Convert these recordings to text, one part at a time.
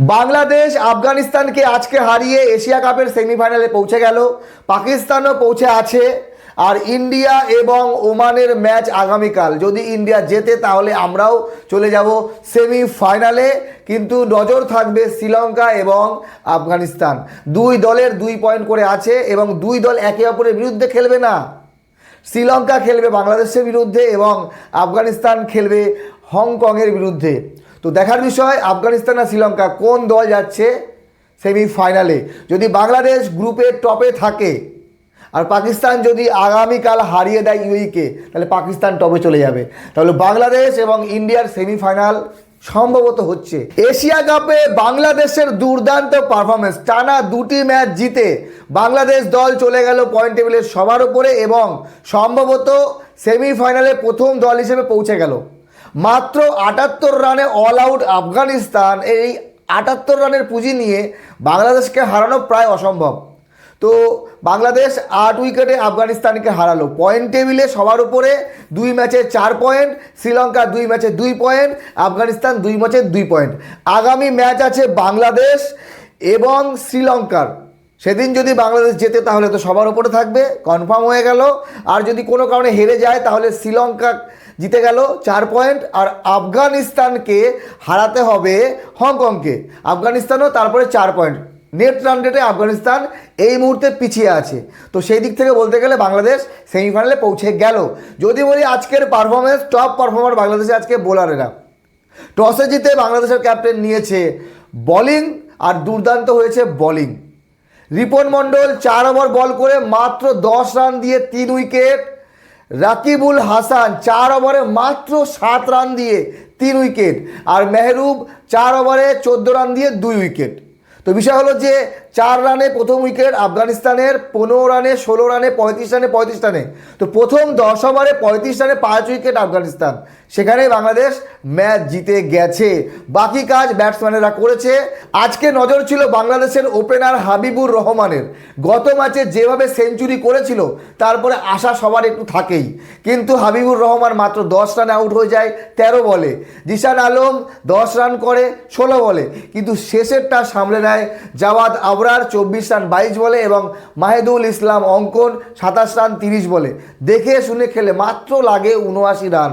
বাংলাদেশ, আফগানিস্তানকে আজকে হারিয়ে এশিয়া কাপের সেমিফাইনালে পৌঁছে গেল। পাকিস্তানও পৌঁছে আছে। আর ইন্ডিয়া এবং ওমানের ম্যাচ আগামীকাল। যদি ইন্ডিয়া জেতে, তাহলে আমরাও চলে যাব সেমিফাইনালে। কিন্তু নজর থাকবে শ্রীলঙ্কা এবং আফগানিস্তান। দুই দলের দুই পয়েন্ট করে আছে এবং দুই দল একে অপরের বিরুদ্ধে খেলবে না। শ্রীলঙ্কা খেলবে বাংলাদেশের বিরুদ্ধে এবং আফগানিস্তান খেলবে হংকংয়ের বিরুদ্ধে। তো দেখার বিষয়, আফগানিস্তান আর শ্রীলঙ্কা কোন দল যাচ্ছে সেমিফাইনালে? যদি বাংলাদেশ গ্রুপের টপে থাকে, আর পাকিস্তান যদি আগামীকাল হারিয়ে দেয় ইউইকে তাহলে পাকিস্তান টপে চলে যাবে। তাহলে বাংলাদেশ এবং ইন্ডিয়ার সেমিফাইনাল সম্ভবত হচ্ছে। এশিয়া কাপে বাংলাদেশের দুর্দান্ত পারফরমেন্স টানা দুটি ম্যাচ জিতে বাংলাদেশ দল চলে গেল পয়েন্ট টেবিলের সবার উপরে এবং সম্ভবত সেমিফাইনালে প্রথম দল হিসেবে পৌঁছে গেল। মাত্র আটাত্তর রানে অল আউট আফগানিস্তান। এই আটাত্তর রানের পুঁজি নিয়ে বাংলাদেশকে হারানো প্রায় অসম্ভব। তো বাংলাদেশ আট উইকেটে আফগানিস্তানকে হারালো। পয়েন্ট টেবিলে সবার উপরে দুই ম্যাচে চার পয়েন্ট শ্রীলঙ্কা দুই ম্যাচে দুই পয়েন্ট আফগানিস্তান দুই ম্যাচে দুই পয়েন্ট আগামী ম্যাচ আছে বাংলাদেশ এবং শ্রীলঙ্কার। সেদিন যদি বাংলাদেশ জেতে তাহলে তো সবার উপরে থাকবে কনফার্ম হয়ে গেল। আর যদি কোনো কারণে হেরে যায়, তাহলে শ্রীলঙ্কা জিতে গেল চার পয়েন্ট আর আফগানিস্তানকে হারাতে হবে হংকংকে। আফগানিস্তানও তারপরে চার পয়েন্ট। নেট রান রেটে আফগানিস্তান এই মুহূর্তে পিছিয়ে আছে। তো সেই দিক থেকে বলতে গেলে বাংলাদেশ সেমিফাইনালে পৌঁছে গেল। যদি বলি আজকের পারফরমেন্স টপ পারফর্মার বাংলাদেশে আজকে বোলারেরা টসে জিতে বাংলাদেশের ক্যাপ্টেন নিয়েছে বোলিং আর দুর্দান্ত হয়েছে বোলিং রিপন মণ্ডল চার ওভার বল করে মাত্র দশ রান দিয়ে তিন উইকেট রাকিবুল হাসান চার ওভারে মাত্র সাত রান দিয়ে তিন উইকেট আর মেহরুব চার ওভারে চোদ্দ রান দিয়ে দুই উইকেট। তো বিষয় হলো যে চার রানে প্রথম উইকেট, আফগানিস্তানের পনেরো রানে, ষোলো রানে, পঁয়ত্রিশ রানে পঁয়ত্রিশ রানে। তো প্রথম দশ ওভারে পঁয়ত্রিশ রানে পাঁচ উইকেট আফগানিস্তান। সেখানে বাংলাদেশ ম্যাচ জিতে গেছে। বাকি কাজ ব্যাটসম্যানেরা করেছে। আজকে নজর ছিল বাংলাদেশের ওপেনার হাবিবুর রহমানের। গত ম্যাচে যেভাবে সেঞ্চুরি করেছিল, তারপরে আশা সবার একটু থাকেই। কিন্তু হাবিবুর রহমান মাত্র দশ রান আউট হয়ে যায় তেরো বলে। জিশান আলম দশ রান করে ষোলো বলে। কিন্তু শেষেরটা সামলে নেয় জাওয়াদ আবরার চব্বিশ রান বাইশ বলে এবং মাহেদুল ইসলাম অঙ্কন সাতাশ রান তিরিশ বলে। দেখে শুনে খেলে মাত্র লাগে উনআশি রান।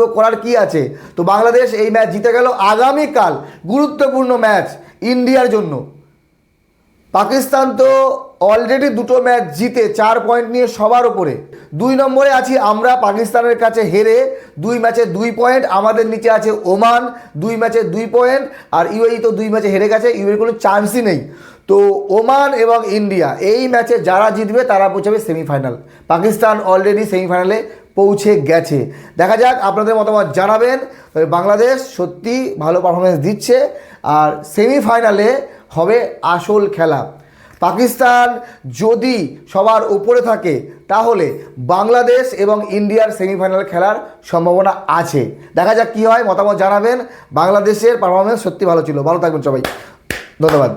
তাড়াহুড়ো করার কি আছে? তো বাংলাদেশ এই ম্যাচ জিতে গেল আগামীকাল, গুরুত্বপূর্ণ ম্যাচ ইন্ডিয়ার জন্য। পাকিস্তান তো অলরেডি দুটো ম্যাচ জিতে চার পয়েন্ট নিয়ে সবার ওপরে দুই নম্বরে আছি আমরা পাকিস্তানের কাছে হেরে, দুই ম্যাচে দুই পয়েন্ট আমাদের নিচে আছে ওমান, দুই ম্যাচে দুই পয়েন্ট আর ইউএই তো দুই ম্যাচে হেরে গেছে, ইউএর কোনো চান্সই নেই। তো ওমান এবং ইন্ডিয়া, এই ম্যাচে যারা জিতবে তারা পৌঁছাবে সেমিফাইনাল পাকিস্তান অলরেডি সেমিফাইনালে পৌঁছে গেছে। দেখা যাক আপনাদের মতামত জানাবেন। বাংলাদেশ সত্যি ভালো পারফরমেন্স দিচ্ছে আর সেমিফাইনালে হবে আসল খেলা। পাকিস্তান যদি সবার উপরে থাকে, তাহলে বাংলাদেশ এবং ইন্ডিয়ার সেমিফাইনাল খেলার সম্ভাবনা আছে। দেখা যাক কী হয়, মতামত জানাবেন। বাংলাদেশের পারফরমেন্স সত্যি ভালো ছিল। ভালো থাকবেন সবাই। ধন্যবাদ।